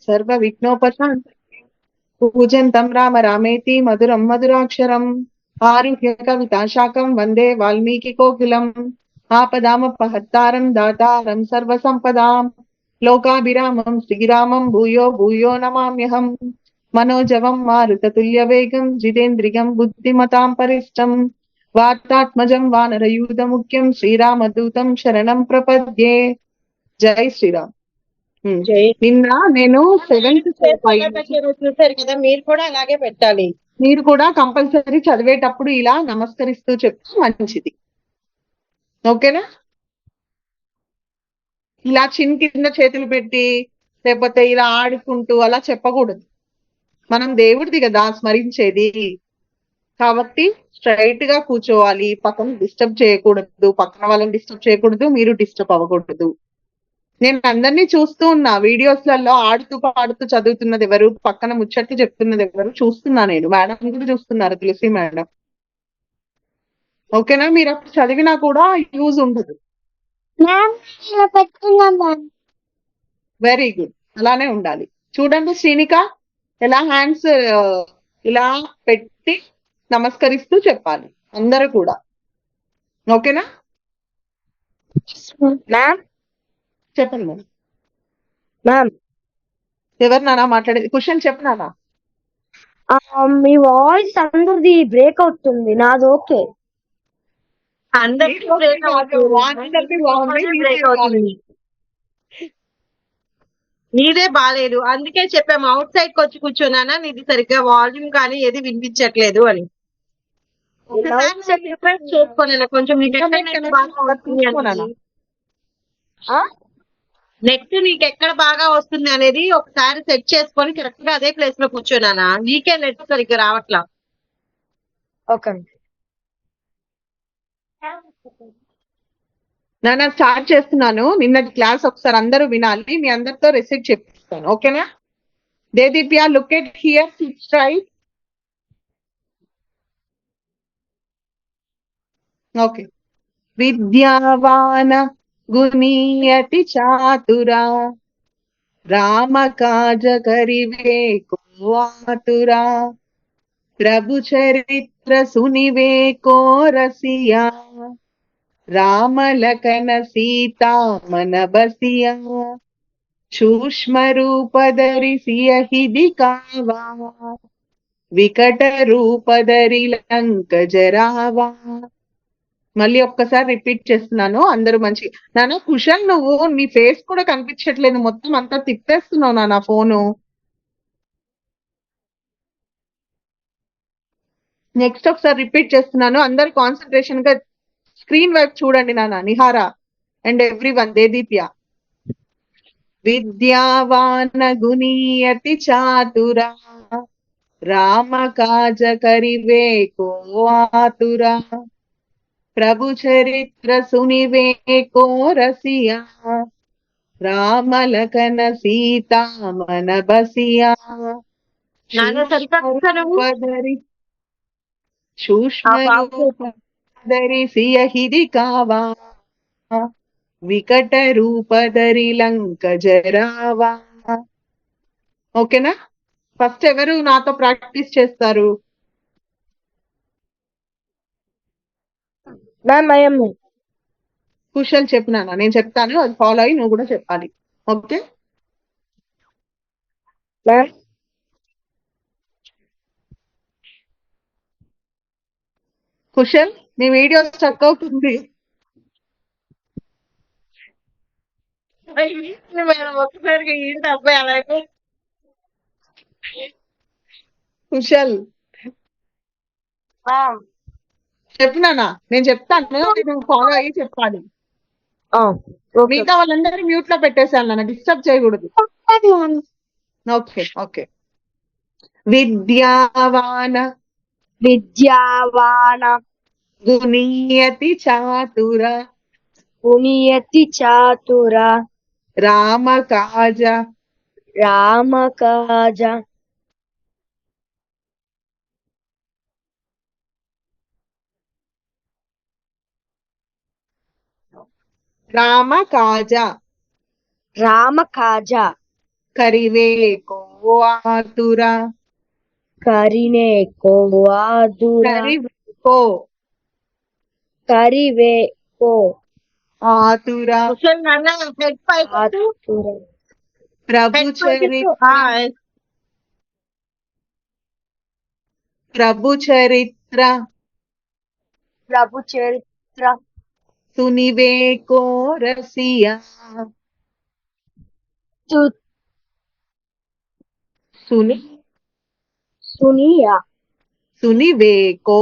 సర్వ విఘ్నోపశాంత. పూజంతం రామ రామేతి మధురం మధురాక్షరం. ఆరుహ్య కవితాశాకం వందే వాల్మీకి కోకిలం. ఆపదామపహత్తారం దాతారం సర్వసంపదాం. లోకాభిరామం శ్రీరామం భూయో భూయో నమామ్యహం. మనోజవం మారుతతుల్యవేగం జితేంద్రియం బుద్ధిమతాం పరిష్టం. వార్తాత్మజం వానరయూధముఖ్యం శ్రీరామదూతం శరణం ప్రపద్యే. జై శ్రీరామ్. నిన్న నేను సెవెంత్ చూసారు కదా మీరు కూడా అలాగే పెట్టాలి. మీరు కూడా కంపల్సరీ చదివేటప్పుడు ఇలా నమస్కరిస్తూ చెప్తే మంచిది. ఓకేనా? ఇలా చిన్ కింద చేతులు పెట్టి లేకపోతే ఇలా ఆడుకుంటూ అలా చెప్పకూడదు. మనం దేవుడిది కదా స్మరించేది. కాబట్టి స్ట్రైట్గా కూర్చోవాలి. పక్కన డిస్టర్బ్ చేయకూడదు. పక్కన వాళ్ళని డిస్టర్బ్ చేయకూడదు. మీరు డిస్టర్బ్ అవ్వకూడదు. నేను అందరినీ చూస్తూ ఉన్నా వీడియోస్లలో ఆడుతూ పాడుతూ చదువుతున్నది ఎవరు పక్కన ముచ్చట్లు చెప్తున్నది ఎవరు చూస్తున్నా నేను. మేడం కూడా చూస్తున్నారు తులసి మేడం. ఓకేనా? మీరు అప్పుడు చదివినా కూడా యూజ్ ఉండదు. Very good. అలానే ఉండాలి. చూడండి శ్రీనిక ఎలా హ్యాండ్స్ ఇలా పెట్టి నమస్కరిస్తూ చెప్పాలి. అందరూ కూడా. ఓకేనా? మ్యామ్ చెప్పండి మేడం. మ్యామ్ ఎవరు నానా మాట్లాడేది? క్వశ్చన్ చెప్పనానా మీ వాయిస్ అందరిది బ్రేక్ అవుతుంది. నాది ఓకే. అందరికీ అవుతుంది. బాగుంది, నీదే అవుతుంది. బాలేదు. అందుకే చెప్పాము. అవుట్ సైడ్కి వచ్చి కూర్చున్నానా? నీది సరిగ్గా వాల్యూమ్ కానీ ఏది వినిపించట్లేదు అని. చేసుకోలేను కొంచెం నీకు ఎక్కడ net బాగా వస్తుంది అనేది నెట్ నీకు ఎక్కడ బాగా వస్తుంది అనేది ఒకసారి సెట్ చేసుకొని కరెక్ట్గా అదే ప్లేస్లో కూర్చున్నానా నీకే నెట్ సరిగ్గా రావట్లా. ఓకే నాన్న స్టార్ట్ చేస్తున్నాను. నిన్నటి క్లాస్ ఒకసారి అందరూ వినాలి. మీ అందరితో రెసిట్ చెప్పిస్తాను ఓకేనా? Deedeepya look at here sit right okay. విద్యావాన గుణీయతి చాతురా రామ కాజ కరివే కోవాతురా. ప్రభు చరిత్ర సునివే కోరసియా రామలకన సీతా మన బసియా సూక్ష్మ రూపధరిసియ కావా వికట రూపధరి లంక జరావా. మళ్ళీ ఒక్కసారి రిపీట్ చేస్తున్నాను. అందరూ మంచి నాన్న కుషల్ నువ్వు నీ ఫేస్ కూడా కనిపించట్లేదు. మొత్తం అంతా తిప్పేస్తున్నావు నా ఫోను. నెక్స్ట్ ఒకసారి రిపీట్ చేస్తున్నాను. అందరు కాన్సన్ట్రేషన్గా స్క్రీన్ వైపు చూడండి నాన్న. Nihara and every one Deedeepya విద్యావాన గుణీయతి చాతురా. రామ కాజ కరివే కోవాతురా ప్రభు చరిత్ర సునివే కోరసియా రామలకన సీతా మన బసియా నాన్న సరిగ్గా కూర్చోను. సూక్ష్మరూపధరి సూక్ష్మ ఆ బాబు. ధరిసియ హిది కావా వికట రూపధరి లంక జరావా ఓకేనా ఫస్ట్ ఎవరు నాతో ప్రాక్టీస్ చేస్తారు మ్యామ్ ఐఎమ్ కుశల్ చెప్పినానా నేను చెప్తాను అది ఫాలో అయ్యి నువ్వు కూడా చెప్పాలి. ఓకే? మ్యామ్ కుశల్ నీ వీడియో స్టక్ అవుతుంది. మేడం చెప్పినానా నేను చెప్తాను. నువ్వు ఫాలో అయ్యి చెప్పాలి. మిగతా వాళ్ళందరూ మ్యూట్లో పెట్టేసాను నన్ను డిస్టర్బ్ చేయకూడదు. Okay okay. విద్యావాన విద్యావాన గుణీయతి చాతుర పునియతి చాతుర రామ కాజ రామ కాజ రామ కాజ కరివేకో ఆతుర కరినే కోవాదుర కరివేకో కరివే కో. ఆతుర. ప్రభు చరిత్ర ప్రభు చరిత్ర. ప్రభు చరిత్ర. సునివేకో రసియా సు- సుని సునియా. సునివేకో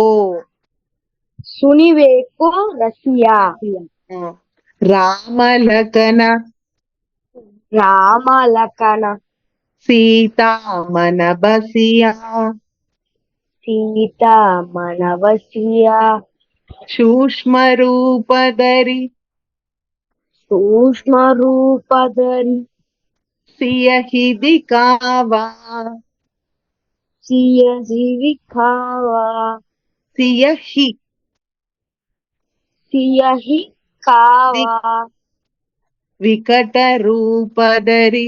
సునివేకో రసియా రామలకన రామలకన సీతామన బసియా సీత మనవసియా సూక్ష్మ రూపధరి సూక్ష్మ రూపధరి సియహిది కావా సియ జీవికావా సియహి సియహి కావా వికట రూపధరి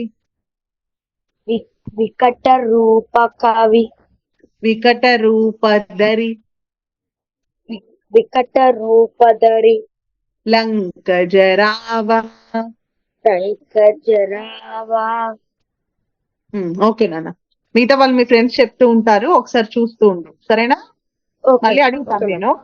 వి- వికట రూప కవి వికట రూపధరి వి- వికట రూపధరి లంక జరావా టైకజరావా ఓకే నాన్న. మిగతా వాళ్ళు మీ ఫ్రెండ్స్ చెప్తూ ఉంటారు ఒకసారి చూస్తూ ఉండు. సరేనా? మళ్ళీ అడుగుతాను నేను.